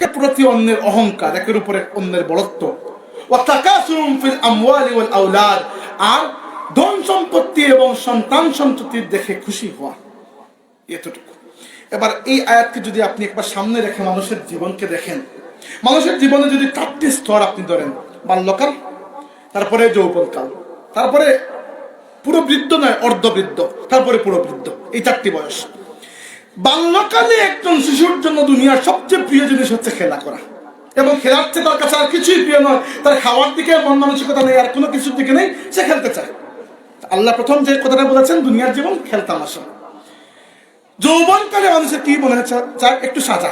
এর প্রতি অন্যের অহংকার, একের উপরে অন্যের বড়ত্ব আর ধন সম্পত্তি এবং সন্তান সন্ততির দেখে খুশি হওয়া। এতটুকু। এবার এই আয়াতকে যদি আপনি একবার সামনে রেখে মানুষের জীবনকে দেখেন। মানুষের জীবনে যদি চারটি স্তর আপনি ধরেন। বাল্যকাল, তারপরে যৌবনকাল, তারপরে পুরো বৃদ্ধ নয় অর্ধবৃদ্ধ তারপরে পুরো বৃদ্ধ। এই চারটি বয়স। বাল্যকালে একজন শিশুর জন্য দুনিয়ার সবচেয়ে প্রিয় জিনিস হচ্ছে খেলা করা। এবং খেলার চেয়ে তার কাছে আর কিছুই প্রিয় নয়। তার খাওয়ার দিকে মন মানসিকতা নেই, আর কোনো কিছুর দিকে নেই, সে খেলতে চায়। আল্লাহ প্রথম যে কথাটা বলেছেন, দুনিয়ার জীবন খেলতামাশা যৌবনকালে মানুষের কি মনে হচ্ছে? চায় একটু সাজা।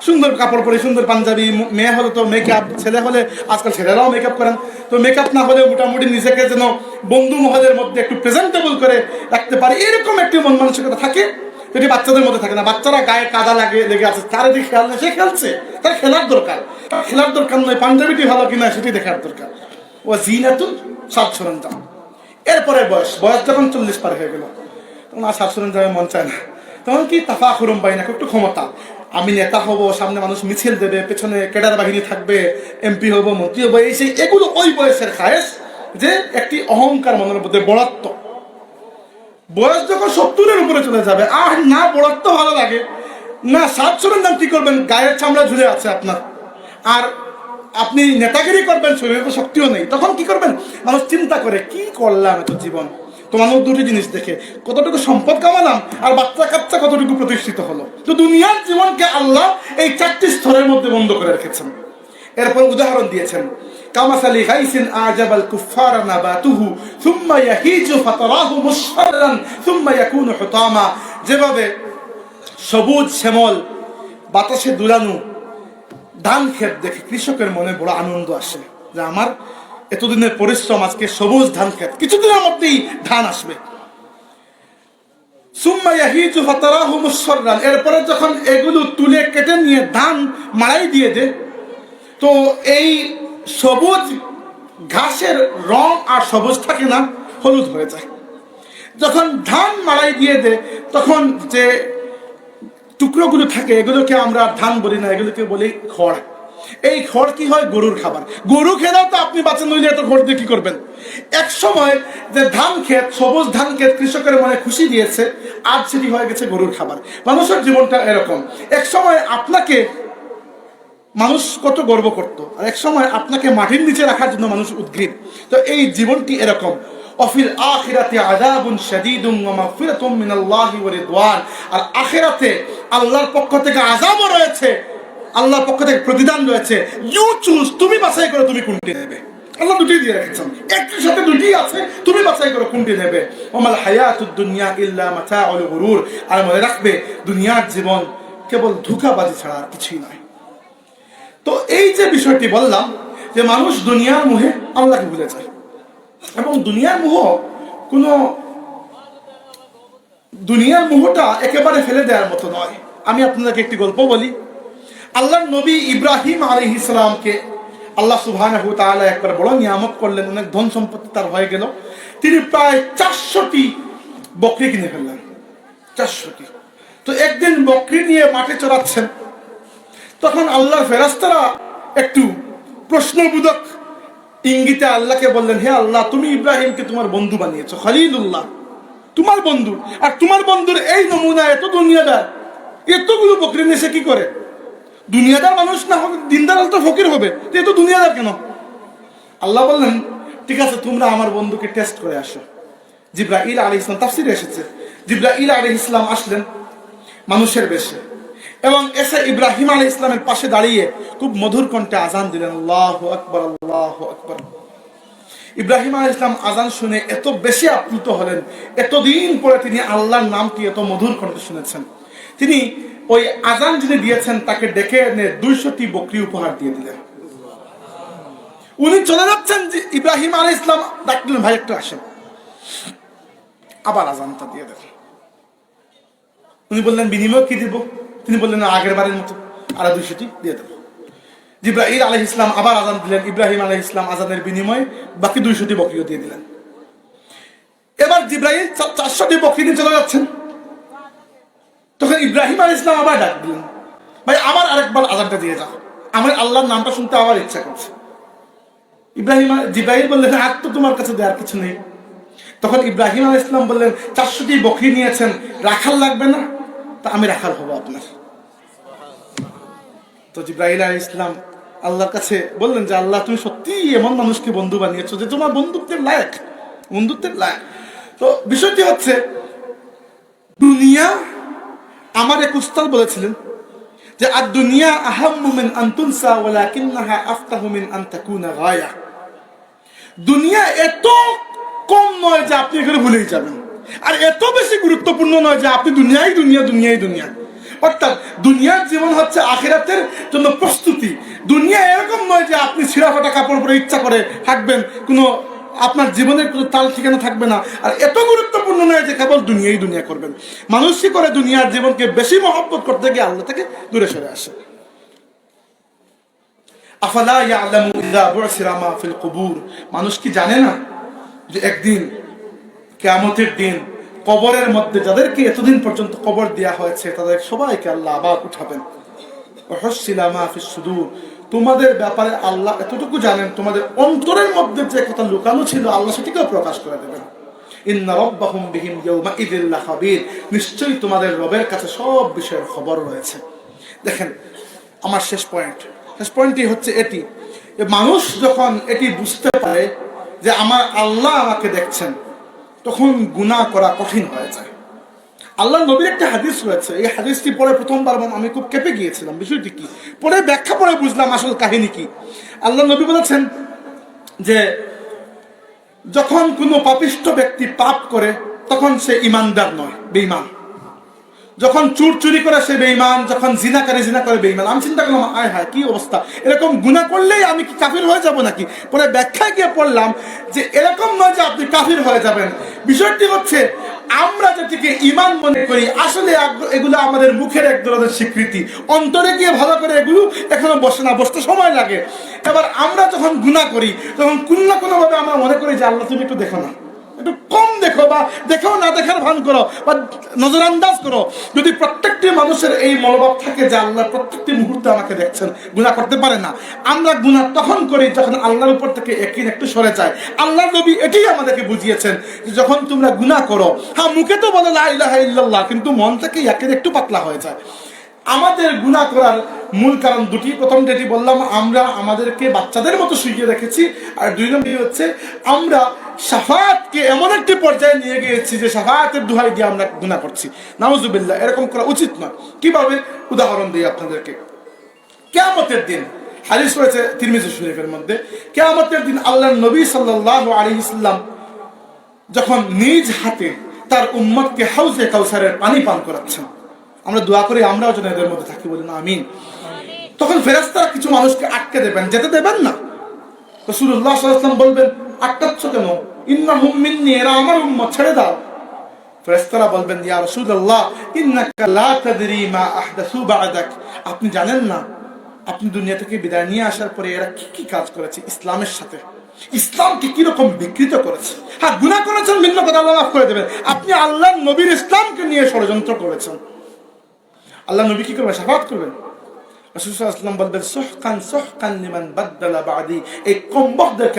সুন্দর কাপড় পরে, সুন্দর পাঞ্জাবি, মেয়ে হলে তো মেকআপ ছেলে হলে আজকাল ছেলেরাও মেকআপ করেন। তো মেকআপ না হলে মোটামুটি নিজেকে যেন বন্ধু মহলের মধ্যে একটু প্রেজেন্টেবল করে রাখতে পারে। এরকম একটি মন মানসিকতা থাকে। যেটি বাচ্চাদের মধ্যে থাকে না, বাচ্চারা গায়ে কাদা লাগে, লেগে আছে চারিদিকে খেয়াল নেই, সে খেলছে, তার খেলার দরকার। খেলার দরকার নয়, পাঞ্জাবিটি ভালো কিনা সেটি দেখার দরকার। ও জিনাতুন সাজ সরঞ্জাম। এরপরে বয়স বয়স যখন চল্লিশ পার হয়ে গেল, তখন আর সাজ সরঞ্জামে মন চায় না। তখন কি তাফা খুরুম পাই না, একটু ক্ষমতা। আমি নেতা হব, সামনে মানুষ মিছিল দেবে, পেছনে কেডার বাহিনী থাকবে, এমপি হব, মন্ত্রী হব, এই সেই এগুলো ওই বয়সের খায়েশ যে একটি অহংকার মনের মধ্যে বড়ত্ব বয়স যখন সত্তরের উপরে চলে যাবে, আর না বড়ত্ব ভালো লাগে। না, সাত সরঞ্জাম কি করবেন? গায়ের চামড়া ঝুলে আছে আপনার। আর আপনি নেতাগিরি করবেন, শরীরে তো শক্তিও নেই। তখন কি করবেন? মানুষ চিন্তা করে, কি করলাম এত জীবন? তো মানুষ দুটি জিনিস দেখে, কতটুকু সম্পদ কামালাম, আর বাচ্চা কাচ্চা কতটুকু প্রতিষ্ঠিত হলো। তো দুনিয়ার জীবনকে আল্লাহ এই চারটি স্তরের মধ্যে বন্ধ করে রেখেছেন। এরপর উদাহরণ দিয়েছেন। কামাসালি গাইসিন আজাবাল কুফার নাবাতুহু, সুম্মা ইয়াহিজু ফাতারাহু মুসফারান সুম্মা ইয়াকুনু হুতামা। যেভাবে সবুজ শ্যামল, বাতাসে দুলানো ধান ক্ষেত দেখে কৃষকের মনে বড় আনন্দ আসে যে আমার এতদিনের পরিশ্রম আজকে সবুজ ধান ক্ষেত, কিছুদিনের মধ্যেই ধান আসবে। এরপরে যখন এগুলো তুলে কেটে নিয়ে ধান মাড়াই দিয়ে দে, তো এই সবুজ ঘাসের রং আর সবুজ থাকে না হলুদ হয়ে যায়। যখন ধান মাড়াই দিয়ে দেয় তখন যে টুকরোগুলো থাকে, এগুলোকে আমরা ধান বলি না, এগুলোকে বলি খড়। এই খড় কি হয়? গরুর খাবার। গরু খেলেও তো আপনি বাচ্চা নইলে এত খড় দিয়ে কি করবেন? এক সময় যে ধান ক্ষেত, সবুজ ধান ক্ষেত কৃষকের মনে খুশি দিয়েছে, আজ সেটি হয়ে গেছে গরুর খাবার। মানুষের জীবনটা এরকম। এক সময় আপনাকে মানুষ কত গর্ব করত। আর এক সময় আপনাকে মাটির নিচে রাখার জন্য মানুষ উদ্গ্রীব। তো এই জীবনটি এরকম। অফিল আখিরাতে আযাবুন শাদীদুন ওয়া মাগফিরাতুম মিনাল্লাহি ওয়া রিদওয়ান। আর আখিরাতে আল্লাহর পক্ষ থেকে আযাবও রয়েছে। আল্লাহর পক্ষ থেকে প্রতিদান রয়েছে। ইউ চুজ তুমি বাছাই করো তুমি কোনটি নেবে? আল্লাহ দুটি দিয়ে রেখেছেন। একটির সাথে দুটি আছে, তুমি বাছাই করো কোনটি নেবে? ওমাল হায়াতুদ দুনিয়া ইল্লা মাতাউল গুরুর। আর মনে রাখবে, দুনিয়ার জীবন কেবল ধোঁকাবাজি ছাড়া কিছুই নয়। তো এই যে বিষয়টি বললাম যে মানুষ দুনিয়ার মুহে আল্লাহকে ভুলে যায় এবং দুনিয়ার মোহ কোনো দুনিয়ার মোহটা একেবারে ফেলে দেওয়ার মতো নয়। আমি আপনাদেরকে একটি গল্প বলি। আল্লাহর নবী ইব্রাহিম আলী ইসলামকে আল্লাহ সুবহান একবার বড় নিয়ামত করলেন, অনেক ধন সম্পত্তি তার হয়ে গেল। তিনি প্রায় চারশোটি বকরি কিনে ফেললেন। চারশোটি। তো একদিন বকরি নিয়ে মাঠে চড়াচ্ছেন। তখন আল্লাহর ফেরাস্তারা একটু প্রশ্নবোধক ইঙ্গিতে আল্লাহকে বললেন, হে আল্লাহ, তুমি ইব্রাহিমকে তোমার বন্ধু বানিয়েছো, খালিলুল্লাহ। তোমার বন্ধু। আর তোমার বন্ধুর এই নমুনা এত দুনিয়াদার, এতগুলো বকরি নিয়ে কি করে? দুনিয়াদার মানুষ না হবে, দিনদার তো ফকির হবে। এ তো দুনিয়াদার কেন? আল্লাহ বললেন, ঠিক আছে, তোমরা আমার বন্ধুকে টেস্ট করে আসো। জিব্রাইল আলী ইসলাম তাফসিরে এসেছে। জিব্রাইল আলী ইসলাম আসলেন মানুষের বেশে। এবং এসে ইব্রাহিম আলী ইসলামের পাশে দাঁড়িয়ে খুব মধুর কণ্ঠে আজান দিলেন, আল্লাহ আকবর আল্লাহ আকবর। ইব্রাহিম আলী ইসলাম আজান শুনে এত বেশি আপ্লুত হলেন, এতদিন পরে তিনি আল্লাহর নামটি এত মধুর কণ্ঠে শুনেছেন। তিনি ওই আজান যিনি দিয়েছেন, তাকে ডেকে এনে দুইশোটি বকরি উপহার দিয়ে দিলেন। উনি চলে যাচ্ছেন যে ইব্রাহিম আলী ইসলাম ডাকলেন ভাই, একটু আসেন। আবার আজানটা দিয়ে দেন উনি বললেন, বিনিময় কি দিব? তিনি বললেন আগের বারের মতো আর দুইশোটি দিয়ে দেবো। জিব্রাহিম আলহ ইসলাম আবার আজান দিলেন। ইব্রাহিম আলহ ইসলাম আজানের বিনিময়ে বাকি দুইশোটি বকরিও দিয়ে দিলেন। এবার জিব্রাহিম চা- চারশোটি বকরি নিয়ে চলে যাচ্ছেন। তখন ইব্রাহিম আল ইসলাম আবার ডাক দিলেন, ভাই আবার আরেকবার আজানটা দিয়ে যাও। আমার আল্লাহর নামটা শুনতে আমার ইচ্ছা করছে। ইব্রাহিম জিব্রাহিম বললেন, আর তো তোমার কাছে দেওয়ার কিছু নেই। তখন ইব্রাহিম আল ইসলাম বললেন, চারশোটি বকরি নিয়েছেন, রাখাল লাগবে না? তা আমি রাখাল হব আপনার। তো জিব্রাহিম আল ইসলাম আল্লাহর কাছে বললেন যে, আল্লাহ, তুমি সত্যি এমন মানুষকে বন্ধু বানিয়েছো যে তোমার বন্ধুত্বের লায়ক বন্ধুত্বের লায়ক। তো বিষয়টি হচ্ছে, দুনিয়া আমার এক উস্তাদ বলেছিলেন যে, আর দুনিয়া আহাম্মু মিন আন তুনসা ওয়ালাকিন্নাহা আফতাহু মিন আন তাকুনা গায়া। দুনিয়া এত কম নয় যে আপনি এখানে ভুলেই যাবেন। আর এত বেশি গুরুত্বপূর্ণ নয় যে, আপনি দুনিয়াই দুনিয়া দুনিয়াই দুনিয়া। অর্থাৎ দুনিয়ার জীবন হচ্ছে আখেরাতের জন্য প্রস্তুতি। দুনিয়া এরকম নয় যে আপনি ছিঁড়া ফাটা কাপড় পরে ইচ্ছা করে থাকবেন কোনো আপনার জীবনের কোনো তাল ঠিকানা থাকবে না। আর এত গুরুত্বপূর্ণ নয় যে কেবল দুনিয়াই দুনিয়া করবেন। মানুষই করে দুনিয়ার জীবনকে বেশি মহব্বত করতে গিয়ে আল্লাহ থেকে দূরে সরে আসে। আফালা ইয়ালামু ইল্লা ফিল কুবুর। মানুষ কি জানে না যে একদিন, কিয়ামতের দিন কবরের মধ্যে যাদেরকে এতদিন পর্যন্ত কবর দেয়া হয়েছে, তাদের সবাইকে আল্লাহ আবার উঠাবেন। সুদূর। তোমাদের ব্যাপারে আল্লাহ এতটুকু জানেন, তোমাদের অন্তরের মধ্যে যে কথা লুকানো ছিল, আল্লাহ সেটিকেও প্রকাশ করে দেবেন। নিশ্চয়ই তোমাদের রবের কাছে সব বিষয়ের খবর রয়েছে। দেখেন, আমার শেষ পয়েন্ট। শেষ পয়েন্টটি হচ্ছে এটি। মানুষ যখন এটি বুঝতে পারে যে আমার আল্লাহ আমাকে দেখছেন তখন গুণা করা কঠিন হয়ে যায়। আল্লাহ নবীর একটা হাদিস রয়েছে। এই হাদিসটি পরে প্রথমবার আমি খুব কেঁপে গিয়েছিলাম। বিষয়টি কি? পরে ব্যাখ্যা পরে বুঝলাম আসল কাহিনী কি। আল্লাহ নবী বলেছেন যে, যখন কোনো পাপিষ্ঠ ব্যক্তি পাপ করে, তখন সে ইমানদার নয়, বেঈমান। যখন চুর চুরি করে সে বেঈমান, যখন জিনা করে জিনা করে বেঈমান, আমি চিন্তা করলাম, আয় হায়, কি অবস্থা? এরকম গুনাহ করলেই আমি কি কাফির হয়ে যাব নাকি? পরে ব্যাখ্যায় গিয়ে পড়লাম যে এরকম নয় যে আপনি কাফির হয়ে যাবেন। বিষয়টি হচ্ছে, আমরা যেটিকে ইমান মনে করি, আসলে এগুলো আমাদের মুখের এক ধরনের স্বীকৃতি। অন্তরে গিয়ে ভালো করে এগুলো এখনও বসে না, বসতে সময় লাগে। এবার আমরা যখন গুনাহ করি, তখন কোনো না কোনোভাবে আমরা মনে করি যে, আল্লাহ তুমি একটু দেখো না। একটু কম দেখো বা দেখো না দেখার ভান করো বা নজরান্দাজ করো। যদি প্রত্যেকটি মানুষের এই মনোভাব থাকে যে আল্লাহ প্রত্যেকটি মুহূর্তে আমাকে দেখছেন গুণা করতে পারে না। আমরা গুণা তখন করি যখন আল্লাহর উপর থেকে একদিন একটু সরে যায়। আল্লাহ নবী এটাই আমাদেরকে বুঝিয়েছেন যখন তোমরা গুণা করো হ্যাঁ মুখে তো বলে লা ইলাহা কিন্তু মন থেকে একের একটু পাতলা হয়ে যায়। আমাদের গুণা করার মূল কারণ দুটি। প্রথম যেটি বললাম, আমরা আমাদেরকে বাচ্চাদের মতো শুইয়ে রেখেছি। আর দুই নম্বর হচ্ছে, আমরা সাফাতকে এমন একটি পর্যায়ে নিয়ে গিয়েছি যে সাফাতের দুহাই দিয়ে আমরা গুণা করছি। নাউজুবিল্লাহ, এরকম করা উচিত নয়। কীভাবে? উদাহরণ দিই আপনাদেরকে। কেয়ামতের দিন, হাদিস রয়েছে তিরমিজি শরীফের মধ্যে, কেয়ামতের দিন আল্লাহ নবী সাল্লাল্লাহু আলাইহি সাল্লাম যখন নিজ হাতে তার উম্মতকে হাউজে কাউসারের পানি পান করাচ্ছেন আমরা দোয়া করি, আমরাও যেন এদের মধ্যে থাকি বলি না, আমিন। তখন ফেরেস্তারা কিছু মানুষকে আটকে দেবেন, যেতে দেবেন না। রসুল্লাহ বলবেন, আটকাচ্ছ কেন? ইন্না হুম্মিন্নি এরা আমার উম্মত, ছেড়ে দাও। ফেরেস্তারা বলবেন, ইয়া রাসূলুল্লাহ, ইন্নাকা লা তাদরি মা আহদাসু বা'দাক। আপনি জানেন না, আপনি দুনিয়া থেকে বিদায় নিয়ে আসার পরে এরা কি কি কাজ করেছে ইসলামের সাথে? ইসলামকে কীরকম বিকৃত করেছে? হ্যাঁ গুনাহ করেছেন ভিন্ন কথা আল্লাহ মাফ করে দেবেন। আপনি আল্লাহ নবীর ইসলামকে নিয়ে ষড়যন্ত্র করেছেন। আল্লাহ নবী কি করবেন? সাফাত করবেন?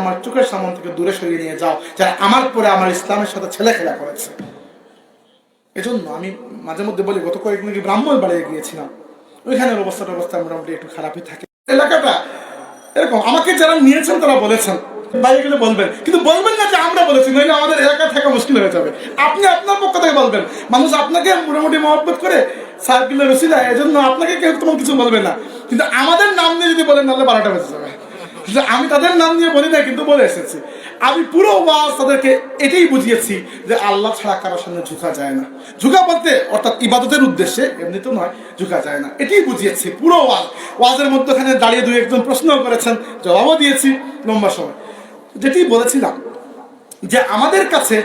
আমার চোখের থেকে দূরে সরিয়ে নিয়ে যাও, যারা আমার পরে আমার ইসলামের সাথে ছেলে খেলা করেছে। এজন্য আমি মাঝে মধ্যে বলি, গত কয়েকদিন ব্রাহ্মণ বাড়িয়ে গিয়েছিলাম। ওইখানের অবস্থাটা অবস্থা মোটামুটি একটু খারাপই থাকে। এলাকাটা এরকম, আমাকে যারা নিয়েছেন তারা বলেছেন। বাইরে গেলে বলবেন, কিন্তু বলবেন আমরা বলেছি, নইলে আমাদের এলাকায় থাকা মুশকিল হয়ে যাবে। আপনি আপনার পক্ষ থেকে বলবেন, মানুষ আপনাকে মোটামুটি মহব্বত করে সার্কিলের রসিদা জন্য আপনাকে কেউ তেমন কিছু বলবে না। কিন্তু আমাদের নাম নিয়ে যদি বলেন, তাহলে বারোটা বেঁচে যাবে। আমি তাদের নাম নিয়ে বলি না কিন্তু বলে এসেছি। আমি পুরো ওয়াজ তাদেরকে এটাই বুঝিয়েছি যে আল্লাহ ছাড়া কারোর সামনে ঝুঁকা যায় না। ঝুঁকা বলতে, অর্থাৎ ইবাদতের উদ্দেশ্যে এমনি তো নয়, ঝুঁকা যায় না। এটাই বুঝিয়েছি পুরো ওয়াজ। ওয়াজের মধ্যখানে দাঁড়িয়ে দুই একজন প্রশ্ন করেছেন, জবাবও দিয়েছি লম্বা সময়। যেটি বলেছিলাম যে আমাদের কাছে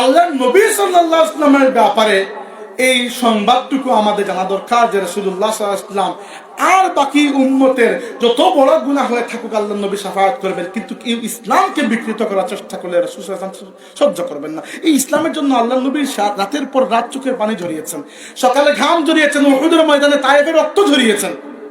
আল্লাহ নবী সাল্লাহ ইসলামের ব্যাপারে এই সংবাদটুকু আমাদের জানা দরকার যে রসুল্লাহ আর বাকি উন্মতের যত বড় গুণা হয়ে থাকুক আল্লাহ নবী সাফায়াত করবেন, কিন্তু ইসলামকে বিকৃত করার চেষ্টা করলে রসুল সহ্য করবেন না। এই ইসলামের জন্য আল্লাহ নবী রাতের পর রাত চোখের পানি ঝরিয়েছেন, সকালে ঘাম ঝরিয়েছেন ওহুদের ময়দানে তায়েবের রক্ত ঝরিয়েছেন।